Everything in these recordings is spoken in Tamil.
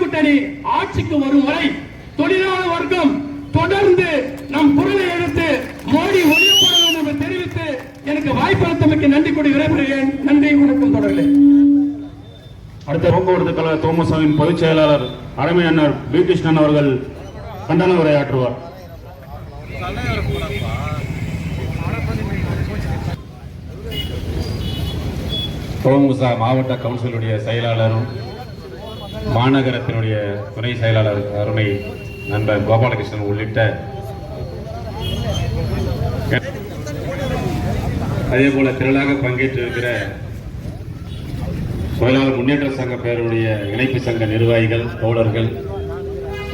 கூட்டணி ஆட்சிக்கு வரும் வரை தொழிலாளர் வர்க்கம் தொடர்ந்து நம் குரலை எடுத்து மோடி ஒழியப்பட வேண்டும் என்று தெரிவித்து எனக்கு வாய்ப்பளித்தமைக்கு நன்றி கூறி விடைபெறுகிறேன். நன்றி வணக்கம் தொடர்களே. அடுத்த போக்குவரத்து கழக தோமசாவின் பொதுச் செயலாளர் அருமை அண்ணர் பி கிருஷ்ணன் அவர்கள் கண்டன உரையாற்றுவார். தோமுசா மாவட்ட கவுன்சிலுடைய செயலாளரும் மாநகரத்தினுடைய துணை செயலாளர் அருமை நண்பர் கோபாலகிருஷ்ணன் உள்ளிட்ட அதே போல திரளாக பங்கேற்றிருக்கிற தொழிலாளர் முன்னேற்ற சங்க பேருடைய இணைப்பு சங்க நிர்வாகிகள் தோழர்கள்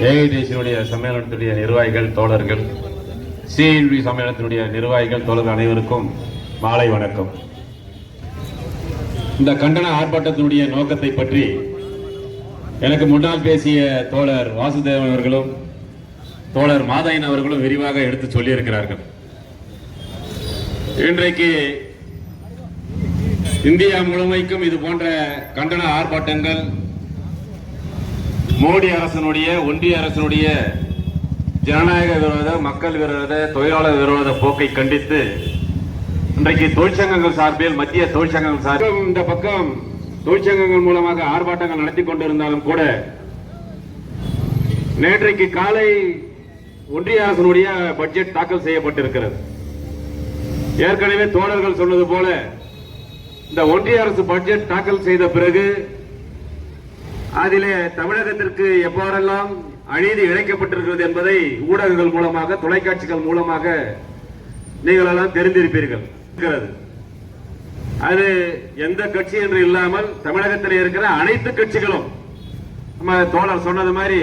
ஏஐடிசியினுடைய சம்மேளனத்துடைய நிர்வாகிகள் தோழர்கள் சிஐடி சம்மேளனத்தினுடைய நிர்வாகிகள் தோழர்கள் அனைவருக்கும் மாலை வணக்கம். இந்த கண்டன ஆர்ப்பாட்டத்தினுடைய நோக்கத்தை பற்றி எனக்கு முன்னால் பேசிய தோழர் வாசுதேவன் அவர்களும் தோழர் மாதையன் அவர்களும் விரிவாக எடுத்து சொல்லியிருக்கிறார்கள். இன்றைக்கு இந்தியா முழுமைக்கும் இது போன்ற கண்டன ஆர்ப்பாட்டங்கள் மோடி அரசனுடைய ஒன்றிய அரசனுடைய ஜனநாயக விரோத மக்கள் விரோத தொழிலாளர் விரோத போக்கை கண்டித்து இன்றைக்கு தொழிற்சங்கங்கள் சார்பில் மத்திய தொழிற்சங்கங்கள் சார்பில் இந்த பக்கம் தொழிற்சங்கங்கள் மூலமாக ஆர்ப்பாட்டங்கள் நடத்தி கொண்டிருந்தாலும் கூட நேற்றைக்கு காலை ஒன்றிய அரசனுடைய பட்ஜெட் தாக்கல் செய்யப்பட்டிருக்கிறது ஏற்கனவே தோழர்கள் சொன்னது போல இந்த ஒன்றிய அரசு பட்ஜெட் தாக்கல் செய்த பிறகு அதிலே தமிழகத்திற்கு எவ்வாறெல்லாம் அநீதி இழைக்கப்பட்டிருக்கிறது என்பதை ஊடகங்கள் மூலமாக தொலைக்காட்சிகள் மூலமாக நீங்கள் எல்லாம் தெரிந்திருப்பீர்கள் இருக்கிறது. அது எந்த கட்சி என்று இல்லாமல் தமிழகத்தில் இருக்கிற அனைத்து கட்சிகளும் நம்ம தோழர் சொன்னது மாதிரி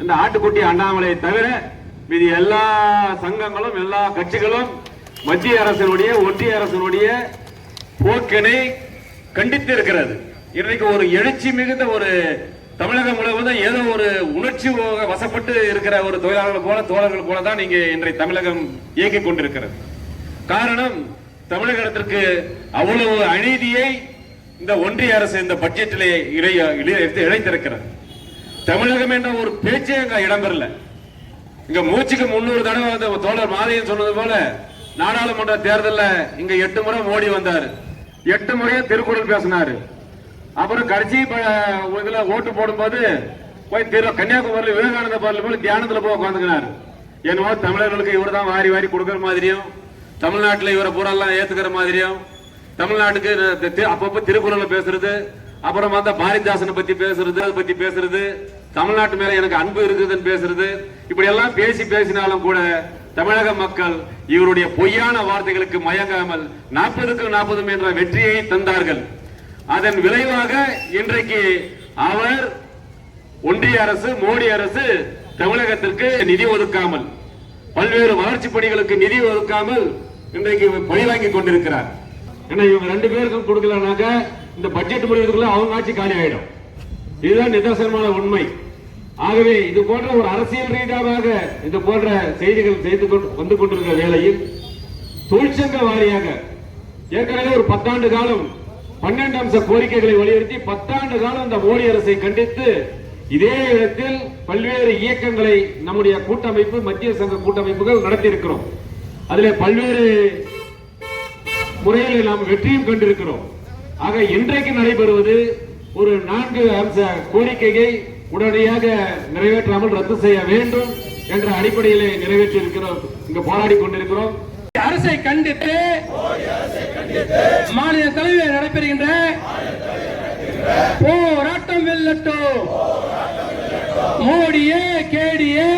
இந்த ஆட்டுக்குட்டி அண்ணாமலை தவிர மீதி எல்லா சங்கங்களும் எல்லா கட்சிகளும் மத்திய அரசினுடைய ஒன்றிய அரசினுடைய போக்கினை கண்டித்து இருக்கிறது இன்றைக்கு ஒரு எழுச்சி மிகுந்த ஒரு தமிழகம் முழுவதும் ஏதோ ஒரு உணர்ச்சி வசப்பட்டு இருக்கிற ஒரு தொழிலாளர்கள் போல தோழர்கள் போல தான் இங்கே இன்றைய தமிழகம் இயக்கிக் கொண்டிருக்கிறது. காரணம் தமிழகத்திற்கு அவ்வளவு அநீதியை இந்த ஒன்றிய அரசு இந்த பட்ஜெட்டிலே இழைத்திருக்கிறது. தமிழகம் என்ற ஒரு பேச்சே அங்க இடம்பெறல. இங்க மூச்சுக்கு முன்னூறு தடவை வந்து தோழர் மாதையன் சொன்னது போல நாடாளுமன்ற தேர்தலில் இங்க எட்டு முறை மோடி வந்தாரு. எட்டு முறையும் திருக்குறள் பேசினாரு. அப்புறம் கடைசி ப- இதுல ஓட்டு போடும்போது போய் திரு கன்னியாகுமரியில் விவேகானந்த பாடல போய் தியானத்துல போய் உட்காந்துக்கினாரு என்னவோ தமிழர்களுக்கு இவர் தான் வாரி வாரி கொடுக்குற மாதிரியும் தமிழ்நாட்டில் இவரை பூரெல்லாம் ஏத்துக்கிற மாதிரியும் தமிழ்நாட்டுக்கு தி- தி- அப்பப்ப பேசுறது அப்புறம் அந்த பாரதிதாசனை பத்தி பேசுறது அதை பத்தி பேசுறது தமிழ்நாட்டு மேல எனக்கு அன்பு இருக்குதுன்னு பேசுறது இப்படி எல்லாம் பேசி பேசினாலும் கூட தமிழக மக்கள் இவருடைய பொய்யான வார்த்தைகளுக்கு மயங்காமல் நாற்பதுக்கு நாற்பதும் என்ற வெற்றியை தந்தார்கள். அதன் விளைவாக இன்றைக்கு அவர் ஒன்றிய அரசு மோடி அரசு தமிழகத்திற்கு நிதி ஒதுக்காமல் பல்வேறு வளர்ச்சி பணிகளுக்கு நிதி ஒதுக்காமல் இன்றைக்கு பழி வாங்கி கொண்டிருக்கிறார். ஏன்னா இவங்க ரெண்டு பேருக்கும் கொடுக்கலனாக்க இந்த பட்ஜெட் முடிவதுக்குள்ள அவங்க ஆட்சி காலி ஆயிடும். இதுதான் நிதர்சனமான உண்மை. ஆகவே இது போன்ற ஒரு அரசியல் ரீதியாக இது போன்ற செய்திகள் செய்து கொண்டு வந்து கொண்டிருக்கிற வேளையில் தொழிற்சங்க வாரியாக ஏற்கனவே ஒரு பத்தாண்டு காலம் பன்னெண்டு அம்ச கோரிக்கைகளை வலியுறுத்தி பத்தாண்டு காலம் இந்த மோடி அரசை கண்டித்து இதே இடத்தில் பல்வேறு இயக்கங்களை நம்முடைய கூட்டமைப்பு மத்திய சங்க கூட்டமைப்புகள் நடத்தியிருக்கிறோம். அதிலே பல்வேறு முறையில் நாம் வெற்றியும் கண்டிருக்கிறோம். ஆக இன்றைக்கு நடைபெறுவது ஒரு நான்கு அம்ச கோரிக்கையை உடனடியாக நிறைவேற்றாமல் ரத்து செய்ய வேண்டும் என்ற அடிப்படையிலே நிறைவேற்றி இருக்கிறோம் இங்கு போராடி கொண்டிருக்கிறோம். அரசை கண்டித்து மாநில தலைவர் நடைபெறுகின்ற போராட்டம் வெல்லட்டும் மோடியே கேடியே.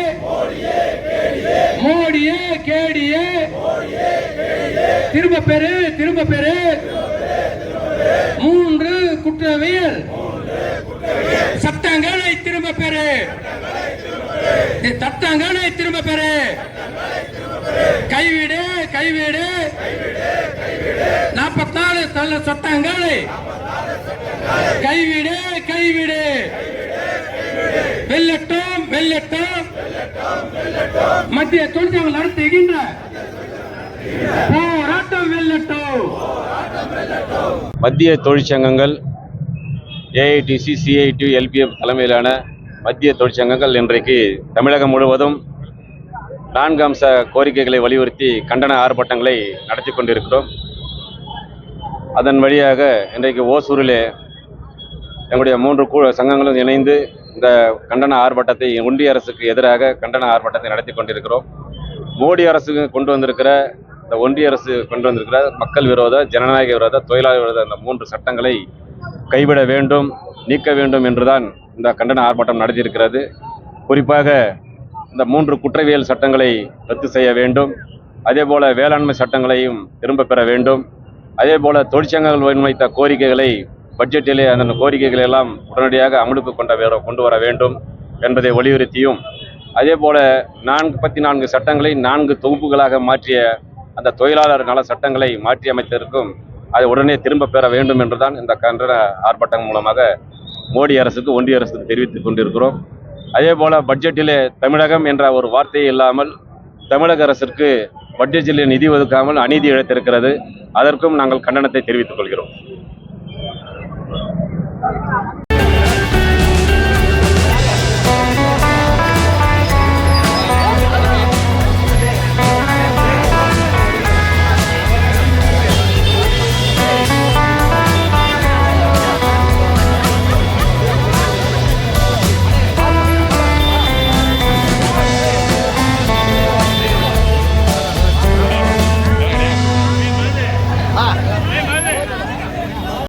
மோடியே கேடியே. திரும்ப பெரு திரும்ப பெரு மூன்று குற்றவியல். சட்டங்களை திரும்ப பெறு. சட்டங்களை திரும்ப பெறு. கைவிடு கைவிடு. நாற்பத்தாறு தள்ள சட்டங்களை கைவிடு கைவிடு. வெல்லட்டும் வெல்லட்டும். மத்திய தொழிற்சங்கங்கள் நடத்துகின்ற போராட்டம் வெல்லட்டும். மத்திய தொழிற்சங்கங்கள் ஏஐடிசி சிஐடி எல்பிஎஃப் தலைமையிலான மத்திய தொழிற்சங்கங்கள் இன்றைக்கு தமிழகம் முழுவதும் நான்கு அம்ச கோரிக்கைகளை வலியுறுத்தி கண்டன ஆர்ப்பாட்டங்களை நடத்தி கொண்டிருக்கிறோம். அதன் வழியாக இன்றைக்கு ஓசூரிலே எங்களுடைய மூன்று கூ சங்கங்களும் இணைந்து இந்த கண்டன ஆர்ப்பாட்டத்தை ஒன்றிய அரசுக்கு எதிராக கண்டன ஆர்ப்பாட்டத்தை நடத்தி கொண்டிருக்கிறோம். மோடி அரசு கொண்டு வந்திருக்கிற இந்த ஒன்றிய அரசு கொண்டு வந்திருக்கிற மக்கள் விரோத ஜனநாயக விரோத தொழிலாளர் விரோத இந்த மூன்று சட்டங்களை கைவிட வேண்டும் நீக்க வேண்டும் என்றுதான் இந்த கண்டன ஆர்ப்பாட்டம் நடத்தியிருக்கிறது. குறிப்பாக இந்த மூன்று குற்றவியல் சட்டங்களை ரத்து செய்ய வேண்டும். அதேபோல வேளாண்மை சட்டங்களையும் திரும்ப பெற வேண்டும். அதே போல் தொழிற்சங்கங்கள் முன்வைத்த கோரிக்கைகளை பட்ஜெட்டிலே அந்த கோரிக்கைகளை எல்லாம் உடனடியாக அமலுக்கு கொண்ட கொண்டு வர வேண்டும் என்பதை வலியுறுத்தியும் அதே போல் நான்கு பத்தி நான்கு சட்டங்களை நான்கு தொகுப்புகளாக மாற்றிய அந்த தொழிலாளர் நல சட்டங்களை மாற்றி அமைத்ததற்கும் அதை உடனே திரும்ப பெற வேண்டும் என்றுதான் இந்த கண்டன ஆர்ப்பாட்டம் மூலமாக மோடி அரசுக்கு ஒன்றிய அரசுக்கு தெரிவித்துக் கொண்டிருக்கிறோம். அதே போல பட்ஜெட்டிலே தமிழகம் என்ற ஒரு வார்த்தையே இல்லாமல் தமிழக அரசிற்கு பட்ஜெட்டிலே நிதி ஒதுக்காமல் அநீதி இழைத்திருக்கிறது. அதற்கும் நாங்கள் கண்டனத்தை தெரிவித்துக் கொள்கிறோம்.